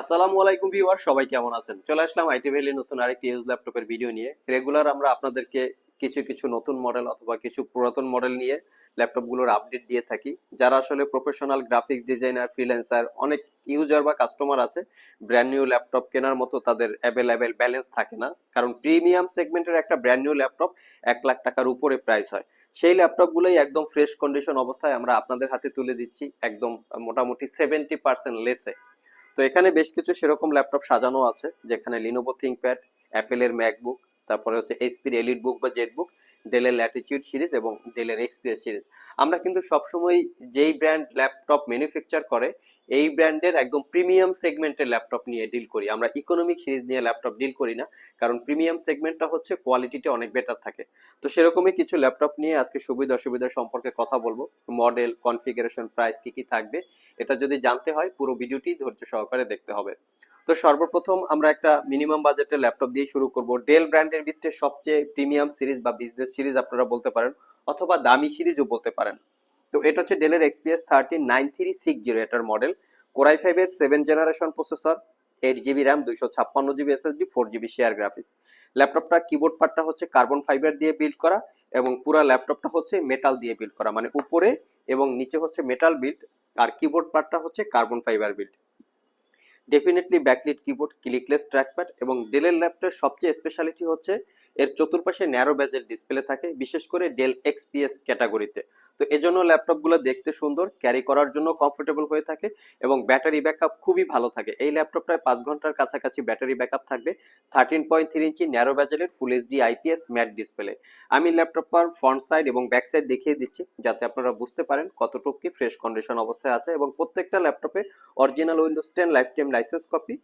আসসালামু আলাইকুম ভিউয়ার, সবাই কেমন আছেন? চলে আসলাম আইটি ভ্যালি নতুন আরেকটি ইউজ ল্যাপটপের ভিডিও নিয়ে। রেগুলার আমরা আপনাদেরকে কিছু কিছু নতুন মডেল অথবা কিছু পুরাতন মডেল নিয়ে ল্যাপটপগুলোর আপডেট দিয়ে থাকি। যারা আসলে প্রফেশনাল গ্রাফিক্স ডিজাইনার ফ্রিল্যান্সার অনেক ইউজার বা কাস্টমার আছে ব্র্যান্ড নিউ ল্যাপটপ কেনার মতো তাদের অ্যাভেলেবেল ব্যালেন্স থাকে না। কারণ প্রিমিয়াম সেগমেন্টের একটা ব্র্যান্ড নিউ ল্যাপটপ এক লাখ টাকার উপরে প্রাইস হয়। সেই ল্যাপটপগুলোই একদম ফ্রেশ কন্ডিশন অবস্থায় আমরা আপনাদের হাতে তুলে দিচ্ছি, একদম মোটামুটি সেভেন্টি পার্সেন্ট লেসে তো এখানে বেশ কিছু সেরকম ল্যাপটপ সাজানো আছে, যেখানে লিনোভো থিংকপ্যাড অ্যাপেলের ম্যাকবুক তারপরে হচ্ছে এইচপির এলিট বুক বা জেট বুক ডেলের ল্যাটিচিউড সিরিজ এবং ডেলের এক্সপিএস সিরিজ আমরা কিন্তু সবসময় যেই ব্র্যান্ড ল্যাপটপ ম্যানুফ্যাকচার করে এই ব্র্যান্ডের একদম প্রিমিয়াম সেগমেন্টের ল্যাপটপ নিয়ে ডিল করি। আমরা ইকোনমিক সিরিজ নিয়ে ল্যাপটপ ডিল করি না, কারণ প্রিমিয়াম সেগমেন্টটা হচ্ছে কোয়ালিটিটা অনেক বেটার থাকে। তো সেরকমই কিছু ল্যাপটপ নিয়ে আজকে সুবিধা অসুবিধা সম্পর্কে কথা বলব। মডেল কনফিগারেশন প্রাইস কি কি থাকবে, এটা যদি জানতে হয়, পুরো ভিডিওটি ধৈর্য সহকারে দেখতে হবে। তো সর্বপ্রথম আমরা একটা মিনিমাম বাজেটের ল্যাপটপ দিয়ে শুরু করব। ডেল ব্র্যান্ডের ভিতরে সবচেয়ে প্রিমিয়াম সিরিজ বা বিজনেস সিরিজ আপনারা বলতে পারেন, অথবা দামি সিরিজও বলতে পারেন। তো এটা হচ্ছে ডেলের XPS thirty nine three six zero এটার মডেল কোরাই ফাইভের seven generation processor eight GB RAM দুইশো ছাপ্পান্ন GB SSD four GB share graphics ল্যাপটপটা কিবোর্ড পার্টটা হচ্ছে কার্বন ফাইবার দিয়ে বিল্ড করা এবং পুরো ল্যাপটপটা হচ্ছে মেটাল দিয়ে বিল্ড করা। মানে উপরে এবং নিচে হচ্ছে মেটাল বিল্ড আর কিবোর্ড পার্টটা হচ্ছে carbon fibre build definitely backlit keyboard clickless trackpad এবং ডেলের ল্যাপটপের সবচেয়ে স্পেশালিটি হচ্ছে এর চতুর্পাশে ন্যারো ব্যাজের ডিসপ্লে থাকে, বিশেষ করে ডেল এক্সপিএস ক্যাটাগরিতে তো এজন্য ল্যাপটপগুলো দেখতে সুন্দর ক্যারি করার জন্য কমফোর্টেবল হয়ে থাকে এবং ব্যাটারি ব্যাকআপ খুবই ভালো থাকে। এই ল্যাপটপটায় পাঁচ ঘণ্টার কাছাকাছি ব্যাটারি ব্যাকআপ থাকবে thirteen point three inch narrow ব্যাজেলের full HD IPS matte display আমি ল্যাপটপটার ফ্রন্ট সাইড এবং ব্যাক সাইড দেখিয়ে দিচ্ছি, যাতে আপনারা বুঝতে পারেন কতটুকু কি ফ্রেশ কন্ডিশন অবস্থায় আছে এবং প্রত্যেকটা ল্যাপটপে original Windows ten lifetime licence copy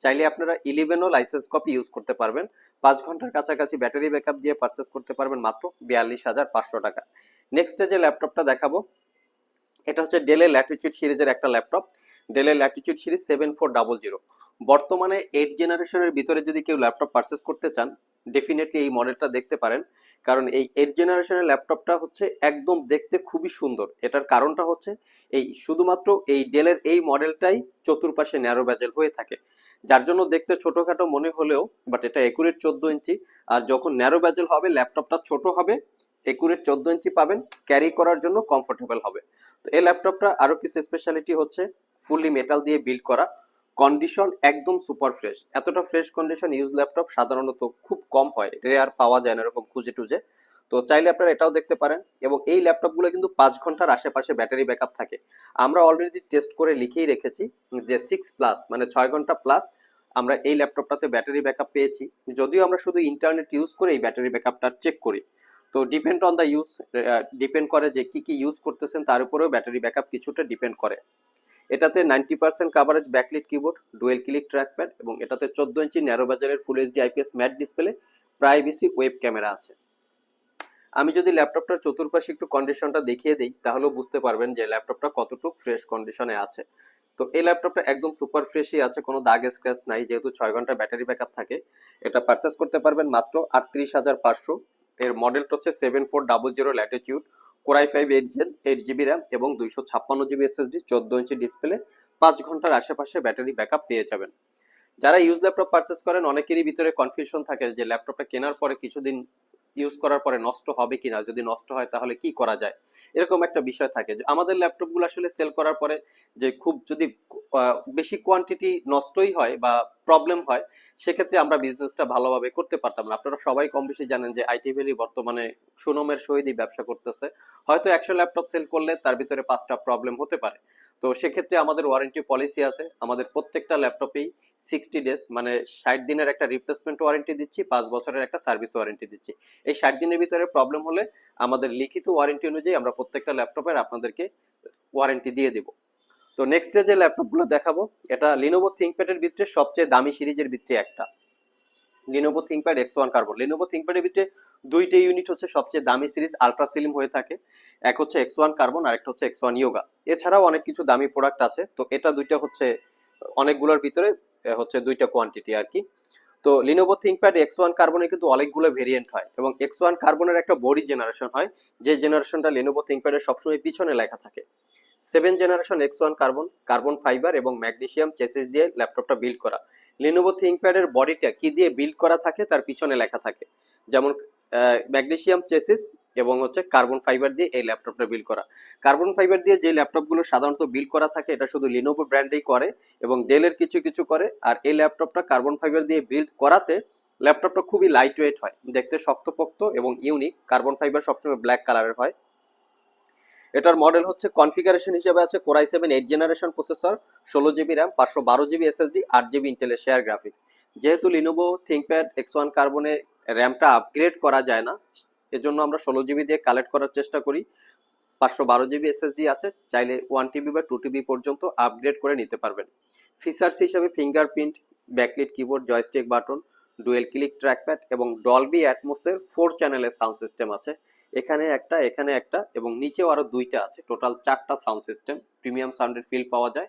চাইলে আপনারা ইলেভেনও লাইসেন্স কপি ইউজ করতে পারবেন। পাঁচ ঘণ্টার কাছাকাছি ব্যাটারি ব্যাকআপ দিয়ে পারচেস করতে পারবেন মাত্র বিয়াল্লিশ হাজার পাঁচশো টাকা। নেক্সটে যে ল্যাপটপটা দেখাবো, এটা হচ্ছে ডেলের ল্যাটিচিউড সিরিজের একটা ল্যাপটপ। ডেলের Latitude series seven four double zero বর্তমানে এইট জেনারেশনের ভিতরে যদি কেউ ল্যাপটপ পারচেস করতে চান ডেফিনেটলি এই মডেলটা দেখতে পারেন। কারণ এই এইট জেনারেশনের ল্যাপটপটা হচ্ছে একদম দেখতে খুবই সুন্দর। এটার কারণটা হচ্ছে এই শুধুমাত্র এই ডেলের এই মডেলটাই চতুর্পাশে ন্যারো ব্যাজেল হয়ে থাকে। যার জন্য দেখতে ছোটোখাটো মনে হলেও বাট এটা একুরেট চোদ্দ ইঞ্চি। আর যখন ন্যারো ব্যাজেল হবে ল্যাপটপটা ছোট হবে একুরেট চোদ্দ ইঞ্চি পাবেন। ক্যারি করার জন্য কমফোর্টেবল হবে। তো এই ল্যাপটপটা আরও কিছু স্পেশালিটি হচ্ছে ফুললি মেটাল দিয়ে বিল্ড করা। কন্ডিশন একদম সুপার ফ্রেশ এতটা ফ্রেশ কন্ডিশন ইউজ ল্যাপটপ সাধারণত খুব কম হয়। রেয়ার পাওয়া যায় না এরকম খুঁজে টুজে। তো চাইলে আপনারা এটাও দেখতে পারেন এবং এই ল্যাপটপগুলো কিন্তু পাঁচ ঘণ্টার আশেপাশে ব্যাটারি ব্যাকআপ থাকে। আমরা অলরেডি টেস্ট করে লিখেই রেখেছি যে সিক্স প্লাস মানে ছয় ঘণ্টা প্লাস আমরা এই ল্যাপটপটাতে ব্যাটারি ব্যাকআপ পেয়েছি। যদিও আমরা শুধু ইন্টারনেট ইউজ করে এই ব্যাটারি ব্যাকআপটা চেক করি। তো depend on the use depend করে যে কি কি ইউজ করতেছেন তার উপরেও ব্যাটারি ব্যাকআপ কিছুটা ডিপেন্ড করে। এটাতে ninety percent coverage backlit keyboard dual click trackpad এবং এটাতে চোদ্দ ইঞ্চি ন্যারো বাজারের full HD IPS matte display privacy web camera আছে। আমি যদি ল্যাপটপটার চতুর্পাশে একটু কন্ডিশনটা দেখিয়ে দিই তাহলেও বুঝতে পারবেন যে ল্যাপটপটা কতটুকু ফ্রেশ কন্ডিশনে আছে। তো এই ল্যাপটপটা একদম সুপার ফ্রেশই আছে, কোনো দাগ স্ক্র্যাচ নাই, যেহেতু ছয় ঘণ্টা ব্যাটারি ব্যাকআপ থাকে। এটা পারচেস করতে পারবেন মাত্র আটত্রিশ হাজার পাঁচশো। এর মডেলটা হচ্ছে seven four double zero Latitude core i five eight gen, eight GB RAM এবং দুইশো ছাপ্পান্ন জিবি এসএসডি, চোদ্দ ইঞ্চি ডিসপ্লে, পাঁচ ঘণ্টার আশেপাশে ব্যাটারি ব্যাকআপ পেয়ে যাবেন। যারা ইউজ ল্যাপটপ পারচেস করেন, অনেকেরই ভিতরে কনফিউশন থাকে যে ল্যাপটপটা কেনার পরে কিছুদিন ইউজ করার পরে নষ্ট হবে কিনা, যদি নষ্ট হয় তাহলে কি করা যায়? এরকম একটা বিষয় থাকে। যে আমাদের ল্যাপটপগুলো আসলে সেল করার পরে যে খুব যদি বেশি কোয়ান্টিটি নষ্টই হয় বা প্রবলেম হয়, সেক্ষেত্রে আমরা বিজনেসটা ভালোভাবে করতে পারতাম না। আপনারা সবাই কম বেশি জানেন যে আইটি ভ্যালি বর্তমানে সুনমের সহিতই ব্যবসা করতেছে। হয়তো একশো ল্যাপটপ সেল করলে তার ভিতরে পাঁচটা প্রবলেম হতে পারে। তো সেক্ষেত্রে আমাদের ওয়ারেন্টি পলিসি আছে। আমাদের প্রত্যেকটা ল্যাপটপেই সিক্সটি ডেজ মানে ষাট দিনের একটা রিপ্লেসমেন্ট ওয়ারেন্টি দিচ্ছি, পাঁচ বছরের একটা সার্ভিস ওয়ারেন্টি দিচ্ছি। এই ষাট দিনের ভিতরে প্রবলেম হলে আমাদের লিখিত ওয়ারেন্টি অনুযায়ী আমরা প্রত্যেকটা ল্যাপটপের আপনাদেরকে ওয়ারেন্টি দিয়ে দিব। তো নেক্সট ডে যে ল্যাপটপগুলো দেখাবো, এটা লিনোভো থিঙ্কপ্যাডের ভিতরে সবচেয়ে দামি সিরিজের ভিতরে একটা। Lenovo ThinkPad X one carbon Lenovo থিঙ্কপ্যাডের ভিতরে দুইটা ইউনিট হচ্ছে সবচেয়ে দামি সিরিজ আলট্রা সিলিম হয়ে থাকে। এক হচ্ছে এক্স ওয়ান কার্বন আর একটা হচ্ছে এক্স ওয়ান ইয়োগা এছাড়াও অনেক কিছু দামি প্রোডাক্ট আছে। তো এটা দুইটা হচ্ছে, অনেকগুলোর ভিতরে হচ্ছে দুইটা কোয়ান্টিটি আর কি। তো লিনোভো থিঙ্কপ্যাড এক্স ওয়ান কার্বনে কিন্তু অনেকগুলো ভেরিয়েন্ট হয় এবং এক্স ওয়ান কার্বনের একটা বডি জেনারেশন হয়, যে জেনারেশনটা লিনোভো থিঙ্কপ্যাডের সবসময় পিছনে লেখা থাকে। Seven generation X one carbon carbon fibre এবং ম্যাগনেসিয়াম চেসিস দিয়ে ল্যাপটপটা বিল্ড করা। লিনোভো থিঙ্কপ্যাডের বডিটা কি দিয়ে বিল্ড করা থাকে তার পিছনে লেখা থাকে। যেমন ম্যাগনেসিয়াম চেসিস এবং হচ্ছে কার্বন ফাইবার দিয়ে এই ল্যাপটপটা বিল্ড করা। কার্বন ফাইবার দিয়ে যে ল্যাপটপগুলো সাধারণত বিল্ড করা থাকে, এটা শুধু লিনোভো ব্র্যান্ডেই করে এবং ডেলের কিছু কিছু করে। আর এই ল্যাপটপটা কার্বন ফাইবার দিয়ে বিল্ড করাতে ল্যাপটপটা খুবই লাইট ওয়েট হয়, দেখতে শক্তপোক্ত এবং ইউনিক কার্বন ফাইবার সবসময় ব্ল্যাক কালারের হয়। এটার মডেল হচ্ছে কনফিগারেশন হিসেবে আছে core i seven eight generation processor ষোলো জিবি র্যাম পাঁচশো বারো জিবি এসএসডি আট জিবি ইন্টেলের শেয়ার গ্রাফিক্স যেহেতু লিনোভো থিঙ্কপ্যাড এক্স ওয়ান কার্বনে র্যামটা আপগ্রেড করা যায় না, এজন্য আমরা ষোলো জিবি দিয়ে কালেক্ট করার চেষ্টা করি। পাঁচশো বারো জিবি এসএসডি আছে, চাইলে ওয়ান টিবি বা টু টিবি পর্যন্ত আপগ্রেড করে নিতে পারবেন। ফিচার্স হিসেবে fingerprint backlit keyboard joystick button dual click trackpad এবং ডলবি অ্যাটমোসের ফোর চ্যানেলের সাউন্ড সিস্টেম আছে। এখানে একটা এখানে একটা এবং নিচেও আরও দুইটা আছে। টোটাল চারটা সাউন্ড সিস্টেম, প্রিমিয়াম সাউন্ডের ফিল পাওয়া যায়।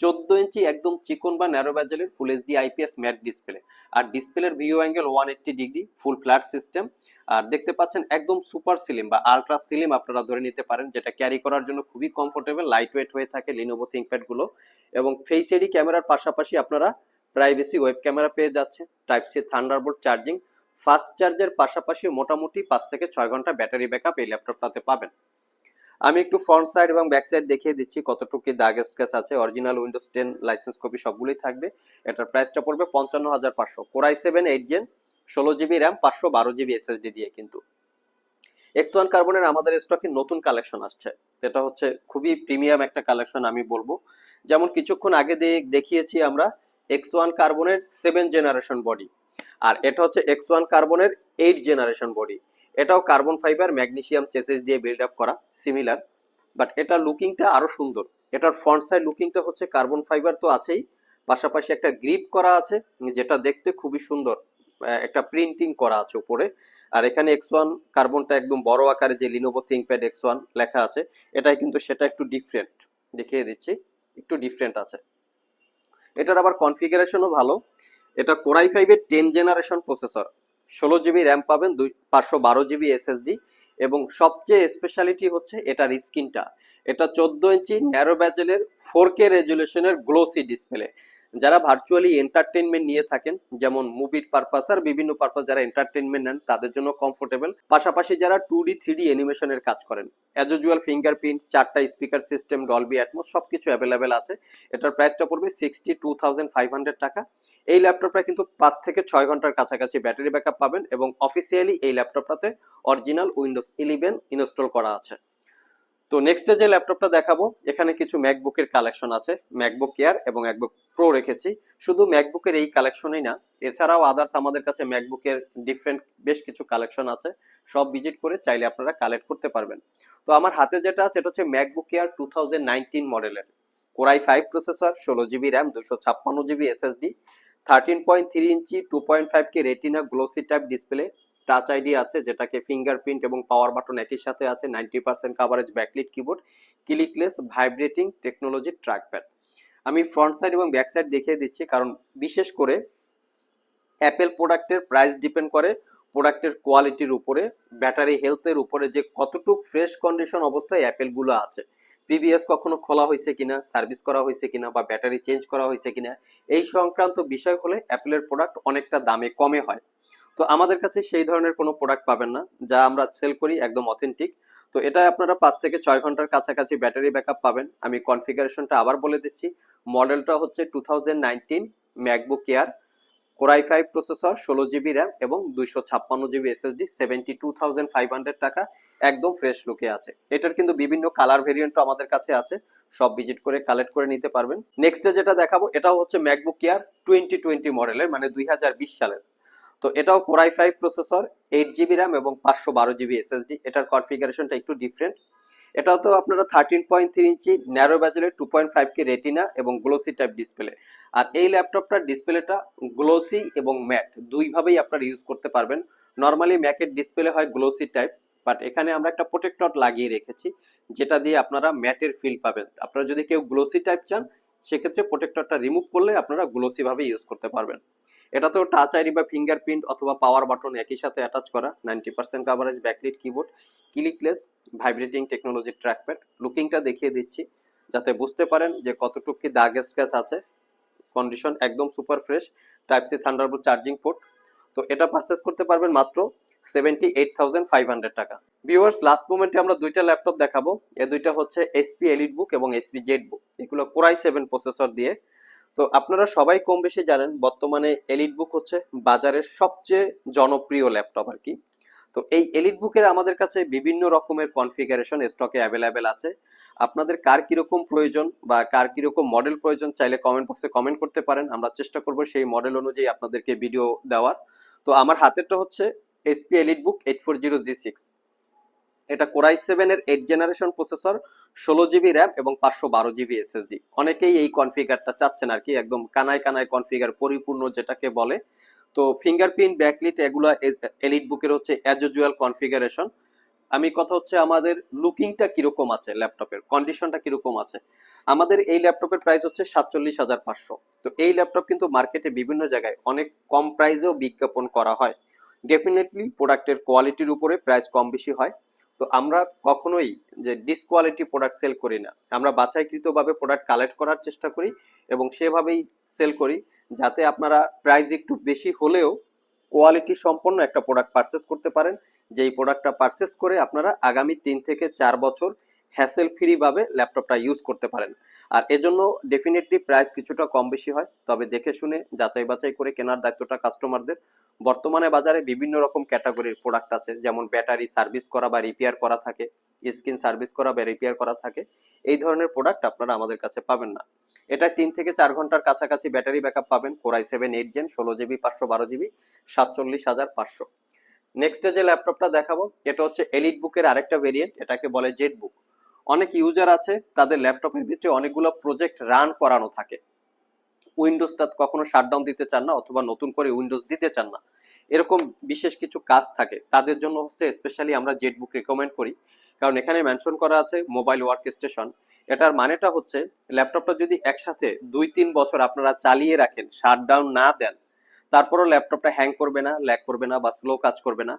চোদ্দ ইঞ্চি একদম চিকন বা narrow ব্যাজেলের full HD IPS matte display. আর ডিসপ্লের view angle one eighty degree, full flat system. আর দেখতে পাচ্ছেন একদম সুপার সিলিম বা আলট্রা সিলিম আপনারা ধরে নিতে পারেন, যেটা ক্যারি করার জন্য খুবই কমফোর্টেবল লাইট ওয়েট হয়ে থাকে লিনোভো থিঙ্কপ্যাডগুলো। এবং ফেস এডি ক্যামেরার পাশাপাশি আপনারা প্রাইভেসি ওয়েব ক্যামেরা পেয়ে যাচ্ছে। Type C Thunderbolt charging fast চার্জের পাশাপাশি মোটামুটি পাঁচ থেকে ছয় ঘণ্টা ব্যাটারি ব্যাকআপ এই ল্যাপটপটাতে পাবেন। আমি একটু ফ্রন্ট সাইড এবং ব্যাক সাইড দেখিয়ে দিচ্ছি কতটুকু দাগ স্ক্র্যাচ আছে। Original Windows ten licence copy সবগুলোই থাকবে। এটার প্রাইসটা পড়বে পঞ্চান্ন হাজার পাঁচশো। Core i seven eight gen ষোলো জিবি র্যাম পাঁচশো বারো জিবি এসএসডি দিয়ে কিন্তু। এক্স ওয়ান কার্বনের আমাদের স্টকে নতুন কালেকশন আসছে। যেটা হচ্ছে খুবই প্রিমিয়াম একটা কালেকশন আমি বলব। যেমন কিছুক্ষণ আগে দেখিয়েছি আমরা এক্স ওয়ান কার্বনের সেভেন জেনারেশন বডি আর এটা হচ্ছে এক্স ওয়ান কার্বনের এইট জেনারেশন বডি এটাও কার্বন ফাইবার ম্যাগনেসিয়াম চেসেস দিয়ে বিল্ড আপ করা সিমিলার বাট এটার লুকিংটা আরও সুন্দর। এটার ফ্রন্ট সাইড লুকিংটা হচ্ছে কার্বন ফাইবার তো আছেই। পাশাপাশি একটা গ্রিপ করা আছে, যেটা দেখতে খুবই সুন্দর। একটা প্রিন্টিং করা আছে উপরে। আর এখানে এক্স ওয়ান কার্বনটা একদম বড় আকারে যে লিনোভো থিঙ্কপ্যাড এক্স ওয়ান লেখা আছে, এটাই কিন্তু সেটা একটু ডিফারেন্ট দেখিয়ে দিচ্ছি। একটু ডিফারেন্ট আছে। এটার আবার কনফিগারেশনও ভালো। এটা কোরাই ফাইভের টেন জেনারেশন প্রসেসর ষোলো জিবি র্যাম পাবেন, দুই, পাঁচশো বারো জিবি এসএসডি এবং সবচেয়ে স্পেশালিটি হচ্ছে এটার স্ক্রিনটা এটা চোদ্দ ইঞ্চি ন্যারো ব্যাজেলের ফোর কে রেজুলেশনের গ্লোসি ডিসপ্লে যারা ভার্চুয়ালি এন্টারটেনমেন্ট নিয়ে থাকেন, যেমন মুভির পারপাস আর বিভিন্ন পারপাস যারা এন্টারটেনমেন্ট নেন, তাদের জন্য কমফোর্টেবল পাশাপাশি যারা টু ডি থ্রি ডি অ্যানিমেশনের কাজ করেন অ্যাজ ইউজুয়াল ফিঙ্গারপ্রিন্ট চারটা স্পিকার সিস্টেম ডলবি অ্যাটমোস সবকিছু অ্যাভেলেবেল আছে। এটার প্রাইসটা পড়বে sixty two thousand five hundred টাকা। এই ল্যাপটপটা কিন্তু পাঁচ থেকে ছয় ঘণ্টার কাছাকাছি ব্যাটারি ব্যাকআপ পাবেন এবং অফিসিয়ালি এই ল্যাপটপটাতে অরিজিনাল উইন্ডোজ ইলেভেন ইনস্টল করা আছে। তো নেক্সটে যে ল্যাপটপটা দেখাবো, এখানে কিছু ম্যাকবুকের কালেকশন আছে। ম্যাকবুক কেয়ার এবং ম্যাকবুক প্রো রেখেছি। শুধু ম্যাকবুকের এই কালেকশনই না, এছাড়াও আদার্স আমাদের কাছে ম্যাকবুকের ডিফারেন্ট বেশ কিছু কালেকশন আছে। সব ভিজিট করে চাইলে আপনারা কালেক্ট করতে পারবেন। তো আমার হাতে যেটা আছে, এটা হচ্ছে ম্যাকবুক কেয়ার টু মডেলের কোরাই ফাইভ প্রসেসর ষোলো জিবি র্যাম দুশো ছাপ্পান্ন GB SSD thirteen point three inch two point five K retina glossy type display touch ID আছে, যেটাকে ফিঙ্গারপ্রিন্ট এবং পাওয়ার বাটন একই সাথে আছে ninety percent coverage backlit keyboard clickless vibrating technology trackpad আমি ফ্রন্ট সাইড এবং ব্যাক সাইড দেখিয়ে দিচ্ছি, কারণ বিশেষ করে অ্যাপেল প্রোডাক্টের প্রাইস ডিপেন্ড করে প্রোডাক্টের কোয়ালিটির উপরে ব্যাটারি হেলথের উপরে যে কতটুক ফ্রেশ কন্ডিশন অবস্থায় অ্যাপেলগুলো আছে। প্রিভিয়াস কখনো খোলা হয়েছে কিনা সার্ভিস করা হয়েছে কিনা, বা ব্যাটারি চেঞ্জ করা হয়েছে কিনা, এই সংক্রান্ত বিষয় হলে অ্যাপেলের প্রোডাক্ট অনেকটা দামে কমে হয়। তো আমাদের কাছে সেই ধরনের কোনো প্রোডাক্ট পাবেন না, যা আমরা সেল করি একদম অথেন্টিক তো এটা আপনারা পাঁচ থেকে ছয় ঘণ্টার কাছাকাছি ব্যাটারি ব্যাকআপ পাবেন। আমি কনফিগারেশনটা আবার বলে দিচ্ছি। মডেলটা হচ্ছে two thousand nineteen MacBook Air core i five processor ষোলো জিবি র্যাম এবং দুইশো ছাপ্পান্ন GB SSD seventy two thousand five hundred টাকা, একদম ফ্রেশ লুকে আছে। এটার কিন্তু বিভিন্ন কালার ভেরিয়েন্টও আমাদের কাছে আছে। সব ভিজিট করে কালেক্ট করে নিতে পারবেন। নেক্সটে যেটা দেখাবো, এটাও হচ্ছে ম্যাকবুক এয়ার টোয়েন্টি টোয়েন্টি মডেলের মানে দুই হাজার বিশ সালের। তো এটাও core i five processor eight GB RAM এবং পাঁচশো বারো জিবি এসএসডি এটার কনফিগারেশনটা একটু ডিফারেন্ট এটাও তো আপনারা thirteen point three inch narrow ব্যাজেলের two point five K retina এবং গ্লোসি টাইপ ডিসপ্লে আর এই ল্যাপটপটার ডিসপ্লেটা গ্লোসি এবং ম্যাট দুইভাবেই আপনারা ইউজ করতে পারবেন। নর্মালি ম্যাকের ডিসপ্লে হয় গ্লোসি টাইপ বাট এখানে আমরা একটা প্রোটেক্টর লাগিয়ে রেখেছি, যেটা দিয়ে আপনারা ম্যাটের ফিল পাবেন। আপনারা যদি কেউ গ্লোসি টাইপ চান, সেক্ষেত্রে প্রোটেক্টরটা রিমুভ করলে আপনারা গ্লোসি ভাবে ইউজ করতে পারবেন। এটাতেও টাচ আইডি বা ফিঙ্গারপ্রিন্ট অথবা পাওয়ার বাটন একই সাথে অ্যাটাচ করা ninety percent coverage backlit keyboard clickless vibrating technology trackpad লুকিংটা দেখিয়ে দিচ্ছি, যাতে বুঝতে পারেন যে কতটুকু কি দাগ স্ক্র্যাচ আছে। কন্ডিশন একদম super fresh type C thunderbolt charging port তো এটা পারচেস করতে পারবেন মাত্র seventy eight thousand five hundred টাকা ভিউয়ার্স লাস্ট মোমেন্টে আমরা দুইটা ল্যাপটপ দেখাবো। এ দুইটা হচ্ছে এসপি এলিট বুক এবং এসপি জেড বুক এগুলো কোরাই সেভেন প্রসেসর দিয়ে তো আপনারা সবাই কম বেশি জানেন, বর্তমানে এলিট বুক হচ্ছে বাজারের সবচেয়ে জনপ্রিয় ল্যাপটপ আর কি। তো এই এলিট বুকের আমাদের কাছে বিভিন্ন রকমের কনফিগারেশন স্টকে অ্যাভেলেবেল আছে। আপনাদের কার কীরকম প্রয়োজন বা কার কীরকম মডেল প্রয়োজন চাইলে কমেন্ট বক্সে কমেন্ট করতে পারেন। আমরা চেষ্টা করব সেই মডেল অনুযায়ী আপনাদেরকে ভিডিও দেওয়ার। তো আমার হাতেরটা হচ্ছে SP EliteBook eight four zero G six এটা কোরাই সেভেনের এইট জেনারেশন প্রসেসর ষোলো জিবি র্যাম এবং পাঁচশো বারো জিবি এসএসডি অনেকেই এই কনফিগারটা চাচ্ছেন আর কি, একদম কানায় কানায় কনফিগার পরিপূর্ণ যেটাকে বলে। তো ফিঙ্গারপ্রিন্ট ব্যাকলিট এগুলো এলিট বুকের হচ্ছে অ্যাজ ইউজুয়াল কনফিগারেশন আমি কথা হচ্ছে আমাদের লুকিংটা কীরকম আছে ল্যাপটপের কন্ডিশনটা কীরকম আছে? আমাদের এই ল্যাপটপের প্রাইস হচ্ছে সাতচল্লিশ হাজার পাঁচশো। তো এই ল্যাপটপ কিন্তু মার্কেটে বিভিন্ন জায়গায় অনেক কম প্রাইসেও বিজ্ঞাপন করা হয়। ডেফিনেটলি প্রোডাক্টের কোয়ালিটির উপরে প্রাইস কম বেশি হয়। তো আমরা কখনোই যে ডিসকোয়ালিটি প্রোডাক্ট সেল করি না। আমরা বাছাইকৃতভাবে প্রোডাক্ট কালেক্ট করার চেষ্টা করি এবং সেভাবেই সেল করি যাতে আপনারা প্রাইস একটু বেশি হলেও কোয়ালিটি সম্পন্ন একটা প্রোডাক্ট পারচেস করতে পারেন। যেই প্রোডাক্টটা পারচেস করে আপনারা আগামী তিন থেকে চার বছর হ্যাসেল ফ্রি ভাবে ল্যাপটপটা ইউজ করতে পারেন। আর এজন্য ডেফিনেটলি প্রাইস কিছুটা কম বেশি হয়। তবে দেখে শুনে যাচাই বাছাই করে কেনার দায়িত্বটা কাস্টমারদের বর্তমানে বাজারে বিভিন্ন রকম ক্যাটাগরির প্রোডাক্ট আছে, যেমন ব্যাটারি সার্ভিস করা বা রিপেয়ার করা থাকে স্ক্রিন সার্ভিস করা বা রিপেয়ার করা থাকে, এই ধরনের প্রোডাক্ট আপনারা আমাদের কাছে পাবেন না। এটা তিন থেকে চার ঘণ্টার কাছাকাছি ব্যাটারি ব্যাকআপ পাবেন core i seven eight gen ষোলো জিবি পাঁচশো বারো জিবি সাতচল্লিশ হাজার পাঁচশো। নেক্সটে যে ল্যাপটপটা দেখাবো, এটা হচ্ছে এলিট বুকের আরেকটা ভেরিয়েন্ট এটাকে বলে জেট বুক অনেক ইউজার আছে, তাদের ল্যাপটপের ভিতরে অনেকগুলো প্রজেক্ট রান করানো থাকে। উইন্ডোজটা কখনো শাটডাউন দিতে চান না অথবা নতুন করে উইন্ডোজ দিতে চান না। এরকম বিশেষ কিছু কাজ থাকে। তাদের জন্য হচ্ছে স্পেশালি আমরা জেট বুক রেকমেন্ড করি। কারণ এখানে মেনশন করা আছে মোবাইল ওয়ার্ক স্টেশন এটার মানেটা হচ্ছে ল্যাপটপটা যদি একসাথে দুই তিন বছর আপনারা চালিয়ে রাখেন শাটডাউন না দেন, তারপরও ল্যাপটপটা হ্যাং করবে না ল্যাক করবে না বা স্লো কাজ করবে না।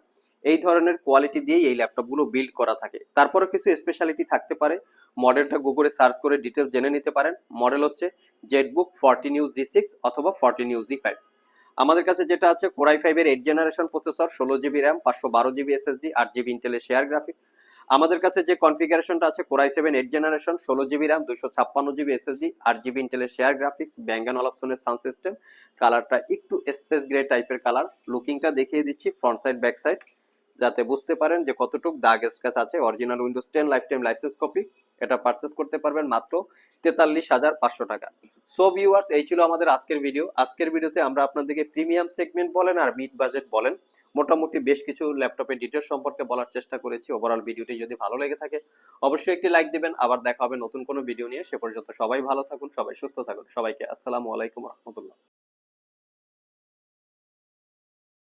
এই ধরনের কোয়ালিটি দিয়েই এই ল্যাপটপগুলো বিল্ড করা থাকে। তারপরে কিছু স্পেশালিটি থাকতে পারে। মডেলটা গুগলে সার্চ করে ডিটেল জেনে নিতে পারেন। মডেল হচ্ছে ZenBook fourteen U G six অথবা ফর্টিন ইউ জি ফাইভ। আমাদের কাছে যেটা আছে, কোরাই ফাইভের এইট জেনারেশন প্রসেসর ষোলো জিবি র্যাম, পাঁচশো বারো জিবি এসএসডি, আট জিবি ইন্টেলের শেয়ার গ্রাফিক আমাদের কাছে যে কনফিগারেশনটা আছে, core i seven eight generation ষোলো জিবি র্যাম দুশো ছাপ্পান্ন জিবি এসএসডি, আট জিবি ইন্টেলের শেয়ার গ্রাফিক্স ব্যাঙ্গান অপশনের সাউন্ড সিস্টেম কালারটা একটু স্পেস গ্রে টাইপের কালার লুকিংটা দেখিয়ে দিচ্ছি ফ্রন্ট সাইড ব্যাক সাইড যাতে বুঝতে পারেন যে কতটুক দাগ স্ক্র্যাচ আছে। Original Windows ten lifetime license copy এটা পারচেস করতে পারবেন মাত্র তেতাল্লিশ হাজার পাঁচশো টাকা। সো ভিউয়ার্স এই ছিল আমাদের আজকের ভিডিও আজকের ভিডিওতে আমরা আপনাদেরকে প্রিমিয়াম সেগমেন্ট বলেন আর মিড বাজেট বলেন। মোটামুটি বেশ কিছু ল্যাপটপের ডিটেলস সম্পর্কে বলার চেষ্টা করেছি। ওভারঅল ভিডিওটি যদি ভালো লেগে থাকে, অবশ্যই একটি লাইক দিবেন। আবার দেখা হবে নতুন কোনো ভিডিও নিয়ে। সে পর্যন্ত সবাই ভালো থাকুন, সবাই সুস্থ থাকুন। সবাইকে আসসালামু আলাইকুম রহমতুল্লাহ।